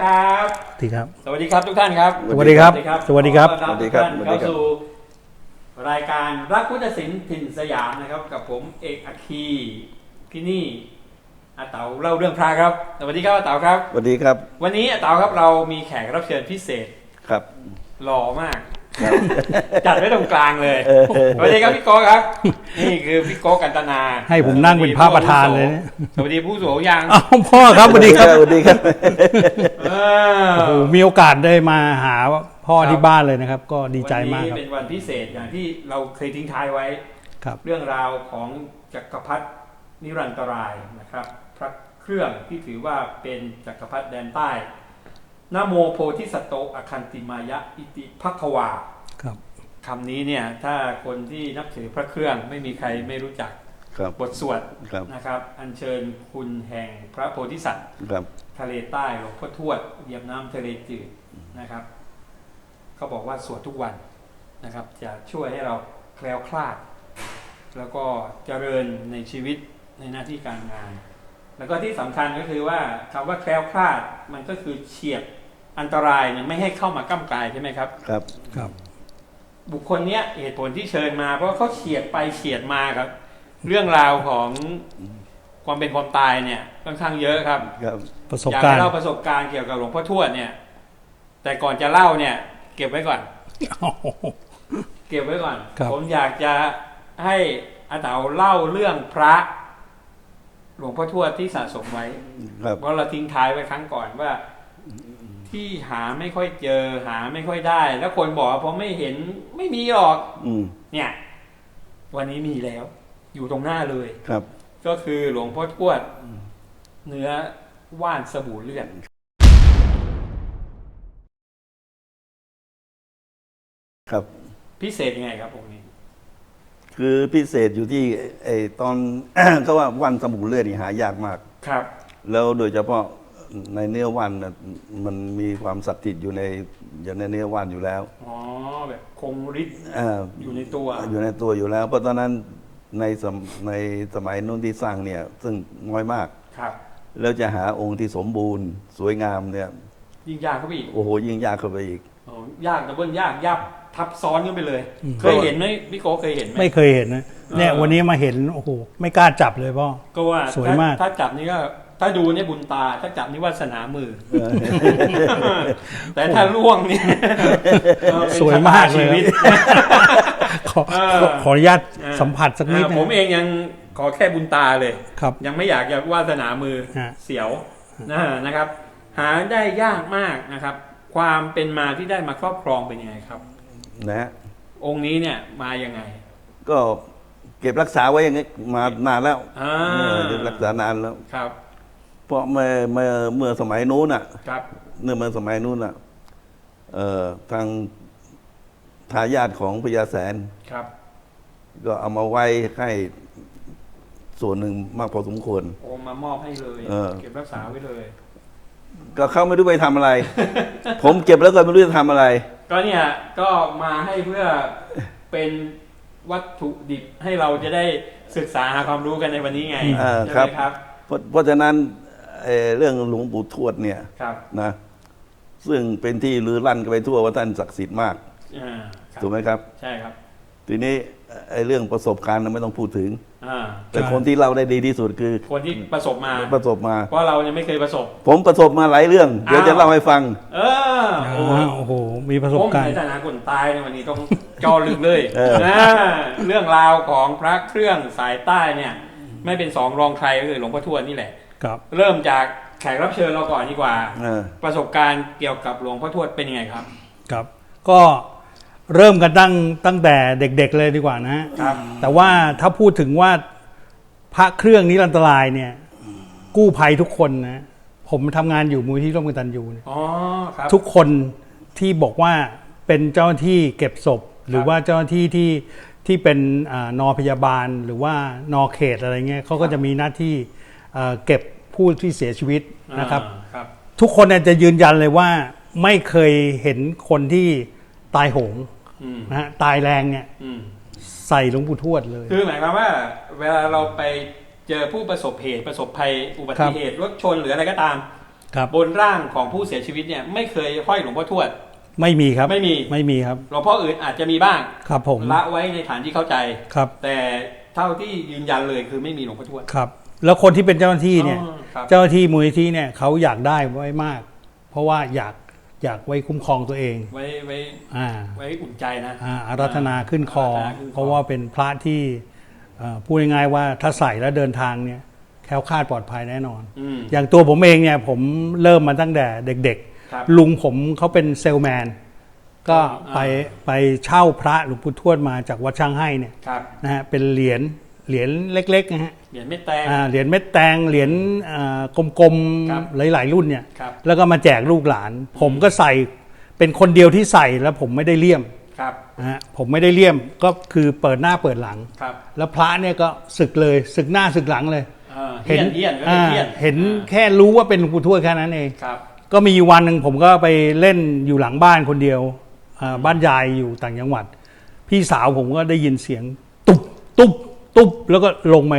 สวัสดีครับ ดีครับ สวัสดีครับทุกท่านครับสวัสดีครับสวัสดีครับขอต้อนสวัสดีครับทุกสวัท่านสดีครับ เข้าสู่รายการรักพุทธศิลป์ถิ่นสยามนะครับ กับผมเอกอัคคีที่นี่อาเต๋าเล่าเรื่องพระครับสวัสดีครับอาเต๋าครับ สวัสดีครับวันนี้อาเต๋าครับเรามีแขกรับเชิญพิเศษครับ หล่อมาก จัดไว้ตรงกลางเลยเออสวัสดีครับพี่โก้ครับ นี่คือพี่โก้กันตนาให้ผมนั่งเป็นพระประธานเลยเนี่ยสวัสดีผู้สูงอายุยังอ้าวพ่อครับสวัสดีครับสวัสดีครับเออโอ้โหมีโอกาสได้มาหาพ่อที่บ้านเลยนะครับ ก็ดีใจมากวันครับนี้เป็นวันพิเศษอย่างที่เราเคยทิ้งท้ายไว้ ครับ เรื่องราวของจักรพรรดินิรันตรายนะครับ พระเครื่องที่ถือว่าเป็นจักรพรรดิแดนใต้ นะโมโพธิสัตโตอคันติมายะอิติภัควาครับคำนี้เนี่ยถ้าคนที่นับถือพระเครื่องไม่มีใครไม่รู้จักครับบทสวดครับนะครับ อัญเชิญคุณแห่งพระโพธิสัตว์ครับทะเลใต้หลวงพ่อทวดเหยียบน้ำทะเลจืดนะครับเขาบอกว่าสวดทุกวันนะครับ จะช่วยให้เราแคล้วคลาด แล้วก็เจริญในชีวิตในหน้าที่การงาน แล้วก็ที่สำคัญก็คือว่าคำว่าแคล้วคลาดมันก็คือเฉียบ อันตรายเนี่ยไม่ให้เข้ามาก้ากายใช่ไหมครับ ครับครับ บุคคลเนี้ยเหตุผลที่เชิญมา เพราะว่าเขาเฉียดไปเฉียดมาครับ เรื่องราวของความเป็นความตายเนี่ยค่อนข้างเยอะครับครับ ประสบอยากการให้ณ์เล่าประสบการณ์เกี่ยวกับหลวงพ่อทวดเนี่ย แต่ก่อนจะเล่าเนี่ย เก็บไว้ก่อน โอ้โห เก็บไว้ก่อน ครับ ผมอยากจะให้อาเต๋าเล่าเรื่องพระ หลวงพ่อทวดที่สะสมไว้ ครับ เพราะเราทิ้งท้ายไว้ครั้งก่อนว่า ที่หาไม่ค่อยเจอหาไม่ค่อยได้ แล้วคนบอกว่าพอไม่เห็นไม่มีหรอกอืมเนี่ย วันนี้มีแล้ว อยู่ตรงหน้าเลย ครับ ก็คือหลวงพ่อทวดเนื้อว่านสบู่เลือดครับ พิเศษยังไงครับองค์นี้ คือพิเศษอยู่ที่ไอ้ตอนเขาว่าวันสมุนเลือดนี่หายากมาก ครับ แล้วโดยเฉพาะ ในเนื้อวันน่ะมันมีความศักดิ์สิทธิ์อยู่ในอยู่ในเนื้อวันอยู่แล้วอ๋อแบบคงฤทธิ์อ่าอยู่ในตัวอยู่ในตัวอยู่แล้ว เพราะตอนนั้นในสมในสมัยนู้นที่สร้างเนี่ย ซึ่งน้อยมาก ครับ แล้วจะหาองค์ที่สมบูรณ์ สวยงามเนี่ยยิ่งยากเข้าไปอีกโอ้โหยิ่งยากเข้าไปอีก อ๋อยากดับเบิลยากยับทับซ้อนขึ้นไปเลยอืมเคยเห็นไหมพี่โกเคยเห็นไหม ไม่เคยเห็นนะเนี่ยเออ วันนี้มาเห็นโอ้โหไม่กล้าจับเลยพ่อ ก็ว่าสวยมาก ถ้ถ้าจับนี่ก็ ถ้าดูเนี่ยบุญตาถ้าจับนี่วาสนามือ แต่ถ้าล่วงเนี่ยเออเป็นสวยมากชะตเลยชีวิตขอเออขอขออนุญาตเออสัมผัสสักนิดอ่านะผมเองยังขอแค่บุญตาเลยครับ ยังไม่อยากจะวาสนามือฮะเสียวนะนะครับ หาได้ยากมากนะครับ ความเป็นมาที่ได้มาครอบครองเป็นยังไงครับนะฮะองค์นี้เนี่ยมายังไง ก็เก็บรักษาไว้อย่างนี้มานานแล้วอ่าเออเก็บรักษานานแล้วครับ เพราะเมื่อเมื่อเมื่อสมัยนู้นอะครับเมื่อเมื่อสมัยนู้นอะเอ่อทางทายาทของพญาแสน ครับ ก็เอามาไว้ให้ส่วนหนึ่งมากพอสมควร โอมมามอบให้เลยเออ เก็บรักษาไว้เลย ก็เขาไม่รู้ไปทำอะไร ผมเก็บแล้วก็ไม่รู้จะทำอะไร ก็เนี่ยก็มาให้เพื่อเป็นวัตถุดิบให้เราจะได้ศึกษาหาความรู้กันในวันนี้ไงอ่าใช่ไหมครับครับ เพราะเพราะฉะนั้น เอ่อเรื่องหลวงปู่ทวดเนี่ยครับนะซึ่งเป็นที่ลือลั่นกันไปทั่วว่าท่านศักดิ์สิทธิ์มากอ่าครับถูกไหมครับ ใช่ครับทีนี้ไอ้เรื่องประสบการณ์น่ะไม่ต้องพูดถึง อ่าแต่ใช่คนที่เล่าได้ดีที่สุดคือคนที่ประสบมาประสบมา เพราะเรายังไม่เคยประสบ ผมประสบมาหลายเรื่อง เดี๋ยวอ้าวจะเล่าให้ฟัง เออโอ้โหอ่าโอ้โห มีประสบผมการในณ์ ฐานะคนตายในวันนี้ต้อง จอลึกเลยเออ นะเรื่องราวของพระเครื่องสายใต้เนี่ย ไม่เป็นสองรองใครก็คือหลวงพ่อทวดนี่แหละ ครับ เริ่มจากแขกรับเชิญเราก่อนดีกว่า เออ ประสบการณ์เกี่ยวกับหลวงพ่อทวดเป็นยังไงครับ ครับ ก็เริ่มกันตั้งตั้งแต่เด็กๆเลยดีกว่านะฮะครับ แต่ว่าถ้าพูดถึงว่าพระเครื่องนิรันตรายเนี่ย กู้ภัยทุกคนนะ ผมทำงานอยู่มูลที่ร่วมกันตันยูเนี่ย อ๋อครับ ทุกคนที่บอกว่าเป็นเจ้าหน้าที่เก็บศพ หรือว่าเจ้าหน้าที่ที่ที่เป็นอานอพยาบาลหรือว่านอเขตอะไรเงี้ยเขาก็จะมีหน้าที่ เอ่อเก็บผู้ที่เสียชีวิตนะครับ อ่าครับ ทุกคนเนี่ยจะยืนยันเลยว่าไม่เคยเห็นคนที่ตายโหงอืมนะฮะตายแรงเนี่ยอืม ใส่หลวงปู่ทวดเลย คือหมายความว่าเวลาเราไปเจอผู้ประสบเหตุประสบภัยอุบัติเหตุรถชนหรืออะไรก็ตาม ครับ บนร่างของผู้เสียชีวิตเนี่ยไม่เคยห้อยหลวงพ่อทวด ไม่มีครับไม่มี ไม่มีครับ หลวงพ่ออื่นอาจจะมีบ้าง ครับผมละไว้ในฐานที่เข้าใจ ครับแต่เท่าที่ยืนยันเลยคือไม่มีหลวงพ่อทวด ครับ แล้วคนที่เป็นเจ้าหน้าที่เนี่ย อ๋อครับ เจ้าหน้าที่มูลนิธิเนี่ยเขาอยากได้ไว้มาก เพราะว่าอยากอยากไว้คุ้มครองตัวเอง ไว้ไว้อ่า ไว้อุ่นใจนะอ่าอารัธนาขึ้นคออาราธนาขึ้นคอเพราะว่าเป็นพระที่เอ่อพูดง่ายๆว่าถ้าใส่แล้วเดินทางเนี่ยแคล้วคลาดปลอดภัยแน่นอน อืม อย่างตัวผมเองเนี่ยผมเริ่มมาตั้งแต่เด็กครับๆ ลุงผมเขาเป็นเซลแมน ก็อ่าไปไปเช่าพระหลวงปู่ทวดมาจากวัดช่างให้เนี่ยครับ นะฮะเป็นเหรียญ เหรียญเล็กๆนะฮะเหรียญเม็ดแตงอ่าเหรียญเม็ดแตงเหรียญอ่ากลมครับๆหลายๆรุ่นเนี่ยครับ แล้วก็มาแจกลูกหลาน ผมก็ใส่เป็นคนเดียวที่ใส่แล้วผมไม่ได้เลี่ยมครับนะฮะผมไม่ได้เลี่ยมก็คือเปิดหน้าเปิดหลัง ครับแล้วพระเนี่ยก็ศึกเลยศึกหน้าศึกหลังเลย อ่าเฮียนเฮียนก็อ่าเฮียนเห็นอ่าแค่รู้ว่าเป็นหลวงปู่ทวดแค่นั้นเอง ครับ ก็มีวันหนึ่งผมก็ไปเล่นอยู่หลังบ้านคนเดียวอ่าบ้านยายอยู่ต่างจังหวัด พี่สาวผมก็ได้ยินเสียงตุบตุบ ตุบแล้วก็ลงไป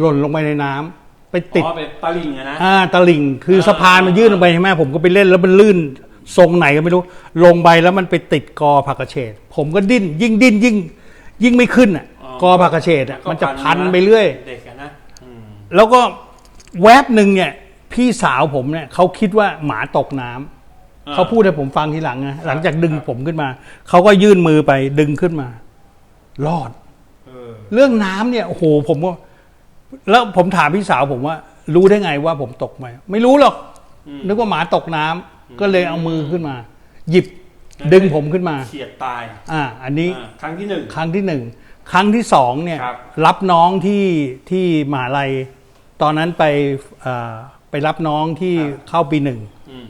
หล่นลงไปในน้ำไปติด อ๋อเป็นตะลิงอะนะ อ่าตะลิ่งคืออาสะพานมันอ่ายื่นลงไปใช่ไหมผมก็ไปเล่นแล้วมันลื่นทรงไหนก็ไม่รู้ ลงไปแล้วมันไปติดกอผักกระเฉดผมก็ดิ้น ยิ่งดิ้นยิ่ง ยิ่งไม่ขึ้นอะกอผักกระเฉดอะมันจะพันไปเรื่อย เด็กอะนะอืมแล้วก็แวบหนึ่งเนี่ย พี่สาวผมเนี่ยเขาคิดว่าหมาตกน้ำอ่เขาพูดให้ผมฟังทีหลังนะหลังจากดึงผมขึ้นมาเขาก็ยื่นมือไปดึงขึ้นมา รอด เออเรื่องน้ำเนี่ยโอ้โหผมก็แล้วผมถามพี่สาวผมว่า รู้ได้ไงว่าผมตกไหมไม่รู้หรอกอืมนึกว่าหมาตกน้ำก็เลยเอามือขึ้นมา หยิบดึงผมขึ้นมาเฉียดตาย อ่า อันนี้อ่าครั้งที่หนึ่งครั้งที่หนึ่งครั้งที่สองเนี่ยครับรับน้องที่ที่มหาลัย ตอนนั้นไปเอ่อไปรับน้องที่เข้าปีหนึ่งอืม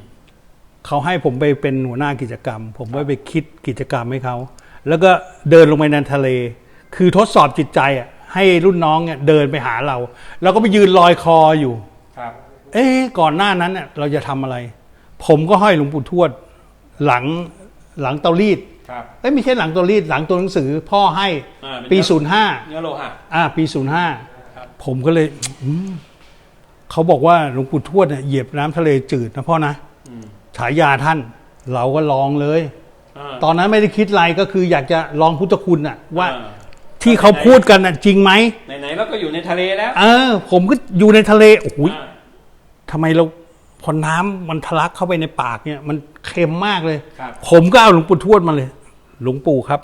เขาให้ผมไปเป็นหัวหน้ากิจกรรม ผมก็ไปคิดกิจกรรมให้เขา แล้วก็เดินลงไปในทะเล คือทดสอบจิตใจอะให้รุ่นน้องเนี่ยเดินไปหาเรา แล้วก็ไปยืนลอยคออยู่ครับเอ๊ะก่อนหน้านั้นเนี่ยเราจะทำอะไร ผมก็ห้อยหลวงปู่ทวด หลังหลังเตารีดครับเอ้ยไม่ใช่หลังเตารีดหลังตัวหนังสือพ่อให้อ่าเป็นปีเนื้อศูนย์ห้าเนื้อโลหะอ่า ปีศูนย์ห้าครับผมก็เลยอืมเขาบอกว่าหลวงปู่ทวดเนี่ยเหยียบน้ำทะเลจืดนะพ่อนะอืมฉายาท่าน เราก็ลองเลยอ่าตอนนั้นไม่ได้คิดอะไรก็คืออยากจะลองพุทธคุณน่ะ ว่าอ่ ที่เขาพูดกันน่ะจริงไหมไหนๆเราก็อยู่ในทะเลแล้ว เออ ผมก็อยู่ในทะเลโอ้โหอ่าทำไมเราพอน้ำมันทะลักเข้าไปในปากเนี่ย มันเค็มมากเลยครับผมก็เอาหลวงปู่ทวดมาเลย หลวงปู่ครับ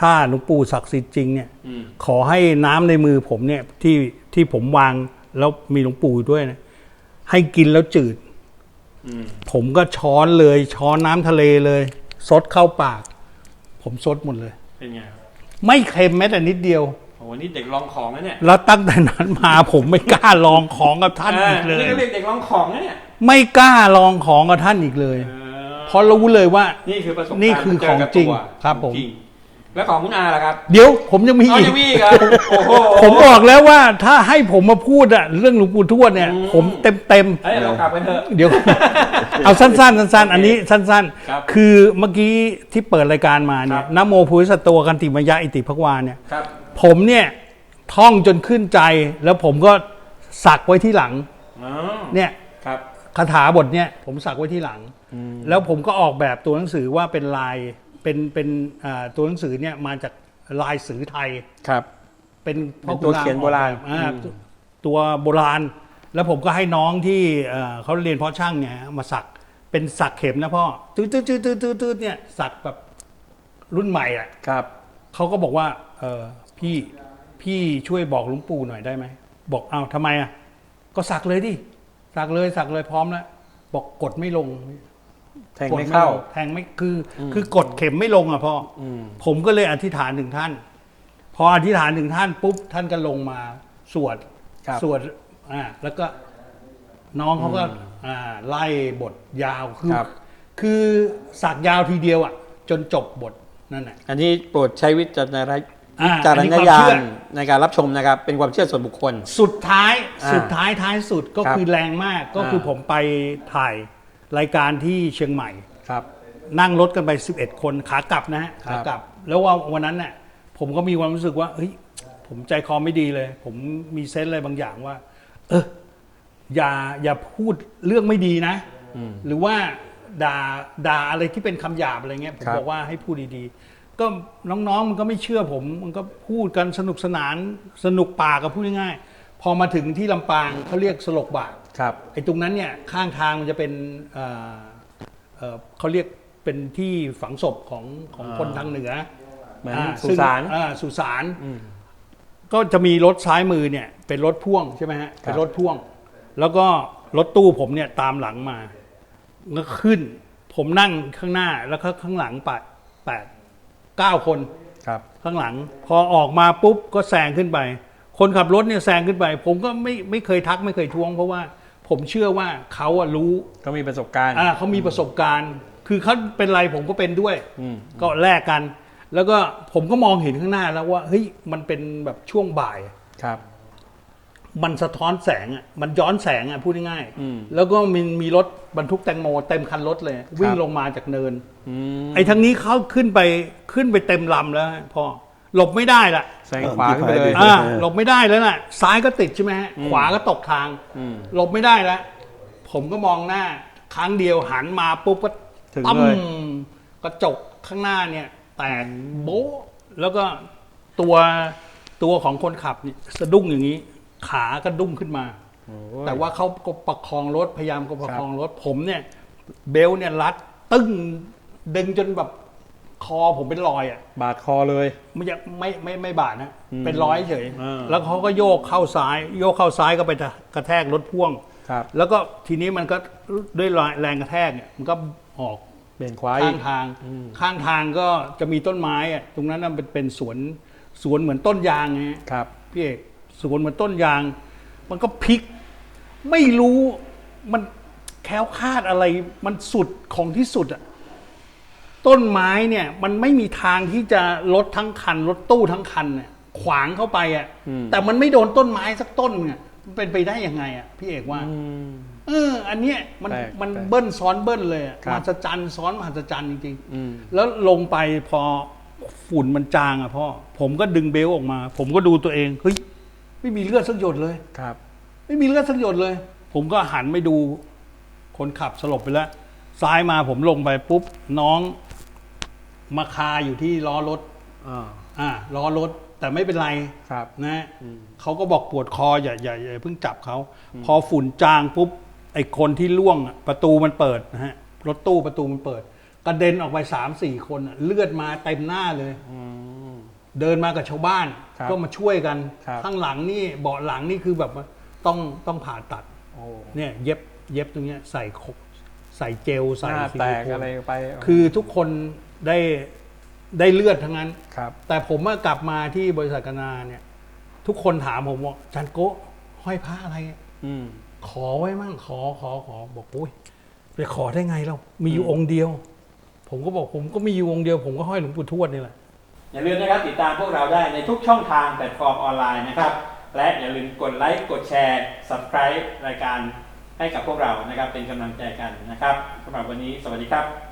ถ้าหลวงปู่ศักดิ์สิทธิ์จริงเนี่ยอืมขอให้น้ำในมือผมเนี่ยที่ที่ผมวางแล้วมีหลวงปู่อยู่ด้วยนะให้กินแล้วจืดอืมผมก็ช้อนเลย ช้อนน้ำทะเลเลย ซดเข้าปาก ผมซดหมดเลย เป็นไงครับ ไม่เค็มแม้แต่นิดเดียวโอ้โหนี่เด็กลองของนะเนี่ยแล้วตั้งแต่นั้นมาผมไม่กล้าลองของกับท่านอีกเลยนี่ก็เรียกเด็กลองของนะเนี่ยไม่กล้าลองของกับท่านอีกเลย เออเพราะรู้เลยว่า นี่คือประสบการณ์นี่คือเจกับของจริงตัวครับผม จง แล้วของคุณอาล่ะครับเดี๋ยวผมยังมีเอาอีก จะมีอีกเหรอโอ้โห ผมบอกแล้วว่าถ้าให้ผมมาพูดอะเรื่องหลวงปู่ทวดเนี่ย อืม ผมเต็มเต็มๆ เฮ้ยเรากลับกันเถอะ เดี๋ยว เอาสั้นๆสั้นๆ อันนี้สั้นครับๆ คือเมื่อกี้ที่เปิดรายการมาเนี่คยรับนะโมพุทธสตวกันติมยะอิติภควาเนี่ย ครับ ผมเนี่ยท่องจนขึ้นใจ แล้วผมก็สักไว้ที่หลัง อ๋อ เนี่ยครับ คาถาบทเนี่ยผมสักไว้ที่หลัง แล้วผมก็ออกแบบตัวหนังสือว่าเป็นลาย เป็นเป็นอ่าตัวหนังสือเนี่ยมาจากลายสือไทย ครับ เป็นพ่อเป็นตัวขุรมเขียนโบราณออกแบบอ่าอืม ตัวโบราณ แล้วผมก็ให้น้องที่เอ่อเขาเรียนเพาะช่างเนี่ยมาสักเป็นสักเข็มนะพ่อตืดตืดตืดตืดตืดตืดเนี่ยสักแบบรุ่นใหม่อะครับ เขาก็บอกว่าเออพี่พี่ช่วยบอกหลุงปู่หน่อยได้ไหมบอกเอาทำไมอะก็สักเลยดิสักเลยสักเลยพร้อมแล้วบอกกดไม่ลง แทงกดไม่เข้าลงแทงไม่คืออคือกดเข็มไม่ลงอะพ่อออืมผมก็เลยอธิษฐานถึงท่าน พออธิษฐานถึงท่านปุ๊บท่านก็ลงมาสวดครับสวดอ่าแล้วก็น้องเขาก็อ่าไล่บทยาวคือครับคือสักยาวทีเดียวอะ จนจบบทนั่นแหละอันนี้โปรดใช้วิจารณอ่าจารอันนี้ณความญาเชื่ณอในการรับชมนะครับ เป็นความเชื่อส่วนบุคคล สุดท้ายอ่าสุดท้ายท้ายสุดก็ครับคือแรงมากก็คืออ่าผมไปถ่าย รายการที่เชียงใหม่ ครับ นั่งรถกันไป 11 คนขากลับนะฮะครับ ขากลับ แล้วว่าวันนั้นเนี่ยผมก็มีความรู้สึกว่าเฮ้ยผมใจคอไม่ดีเลย ผมมีเซนส์อะไรบางอย่างว่า เอออย่าอย่าพูดเรื่องไม่ดีนะ อืม หรือว่าด่าด่าอะไรที่เป็นคำหยาบอะไรเงี้ยผมครับ บอกว่าให้พูดดีๆ ก็น้องๆมันก็ไม่เชื่อผม มันก็พูดกันสนุกสนานสนุกปากกับพูดง่ายๆ พอมาถึงที่ลำปางเขาเรียกสลกบาทครับ ไอ้ตรงนั้นเนี่ยข้างทางมันจะเป็นเอ่อเอ่อเขาเรียกเป็นที่ฝังศพของของอ่าคนทางเหนือเหมือนอ่สุสาน ซึ่งอ่าสุสาน อืม ก็จะมีรถซ้ายมือเนี่ยเป็นรถพ่วงใช่ไหมฮะครับเป็นรถพ่วง แล้วก็รถตู้ผมเนี่ยตามหลังมาก็ขึ้น ผมนั่งข้างหน้าแล้วก็ข้างหลังแปดแปดเก้าคนครับ ข้างหลัง พอออกมาปุ๊บก็แซงขึ้นไป คนขับรถเนี่ยแซงขึ้นไป ผมก็ไม่ไม่เคยทักไม่เคยท้วง เพราะว่าผมเชื่อว่าเขาอะรู้ก็มีประสบการณ์อ่าเขามีประสบการณ์ คือเขาเป็นไรผมก็เป็นด้วยอืมก็แลกกัน แล้วก็ผมก็มองเห็นข้างหน้าแล้วว่าเฮ้ยมันเป็นแบบช่วงบ่ายครับ มันสะท้อนแสงอะมันย้อนแสงอะพูดง่ายๆอืมแล้วก็มีมีรถบรรทุกแตงโมเต็มคันรถเลย วิ่งครับลงมาจากเนินอืมไอ้ทางนี้เขาขึ้นไปขึ้นไปเต็มลำแล้วฮะพ่อ หลบไม่ได้ละแซงขวาขึ้นไปเลยอ่าหลบไม่ได้แล้วน่ะ ซ้ายก็ติดใช่ไหมฮะอืมขวาก็ตกทางอืมหลบไม่ได้แล้วผมก็มองหน้า ครั้งเดียวหันมาปุ๊บก็ถึงตั้มเลยกระจกข้างหน้าเนี่ย แตกโบ๊ะแล้วก็ตัวตัวของคนขับเนี่ยสะดุ้งอย่างนี้ ขาก็ดุ้งขึ้นมาโอ้ยแต่ว่าเขาก็ประคองรถพยายามก็ประคองรถผมเนี่ย เบลต์เนี่ยรัดตึ้งดึงจนแบบ คอผมเป็นรอยอะ บาดคอเลย ไม่ยังไม่ไม่ไม่บาดนะ อืมเป็นรอยเฉย อ่า แล้วเขาก็โยกเข้าซ้าย โยกเข้าซ้ายก็ไปกระแทกรถพ่วง ครับแล้วก็ทีนี้มันก็ด้วยแรงกระแทกเนี่ยมันก็ออกเปลี่ยนขวาอีข้าก งทางอืมข้างทางก็จะมีต้นไม้อะตรงนั้นน่ะเป็นเป็นสวนสวนเหมือนต้นยางไงฮะครับ พี่เอกสวนเหมือนต้นยาง มันก็พลิก ไม่รู้มันแคล้วคลาดอะไร มันสุดของที่สุดอะ ต้นไม้เนี่ยมันไม่มีทางที่จะรถทั้งคันรถตู้ทั้งคันเนี่ยขวางเข้าไปอะอืม แต่มันไม่โดนต้นไม้สักต้นเนี่ยมันเป็นไปได้ยังไงอะพี่เอกว่า อืม เออ อันเนี้ยมันแปลกมันแปลกเบิ้ลซ้อนเบิ้ลเลยอะครับมหัศจรรย์ซ้อนมหัศจรรย์จริงอืม ๆ แล้วลงไปพอฝุ่นมันจางอะพ่อ ผมก็ดึงเบลต์ออกมา ผมก็ดูตัวเอง เฮ้ย ไม่มีเลือดสักหยดเลย ครับ ไม่มีเลือดสักหยดเลย ผมก็หันไปดู คนขับสลบไปแล้ว ซ้ายมาผมลงไปปุ๊บ น้อง มาคาอยู่ที่ล้อรถอ่าอ่าล้อรถแต่ไม่เป็นไรครับ นะอืมเขาก็บอกปวดคออย่าอย่าอย่าเพิ่งจับเขาพอฝุ่นจางปุ๊บไอ้คนที่ล่วงอะประตูมันเปิดนะฮะรถตู้ประตูมันเปิดกระเด็นออกไปสามสี่คนอะเลือดมาเต็มหน้าเลยอืมเดินมากับชาวบ้านครับก็มาช่วยกันครับข้างหลังนี่เบาะหลังนี่คือแบบว่าต้องต้องผ่าตัดโอ้เนี่ย เย็บเย็บตรงเนี้ยใส่ขกใส่เจลหใส่น้าซิแตลิกโคนอะไรไปคือทุกคน ได้ได้เลือดทั้งนั้น ครับ แต่ผมเมื่อกลับมาที่บริษัทกนาเนี่ย ทุกคนถามผมว่าจันโกะห้อยพระอะไรอะอืม ขอไว้มั่งขอขอขอบอกโอ้ยไปขอได้ไงเรามีอยู่องค์เดียว ผมก็บอกผมก็มีอยู่องค์เดียว ผมก็ห้อยหลวงปู่ทวดนี่แหละ อย่าลืมนะครับติดตามพวกเราได้ในทุกช่องทางแพลตฟอร์มออนไลน์นะครับ และอย่าลืมกดไลค์ กดแชร์ subscribe รายการให้กับพวกเรานะครับ เป็นกำลังใจกันนะครับสำหรับวันนี้สวัสดีครับ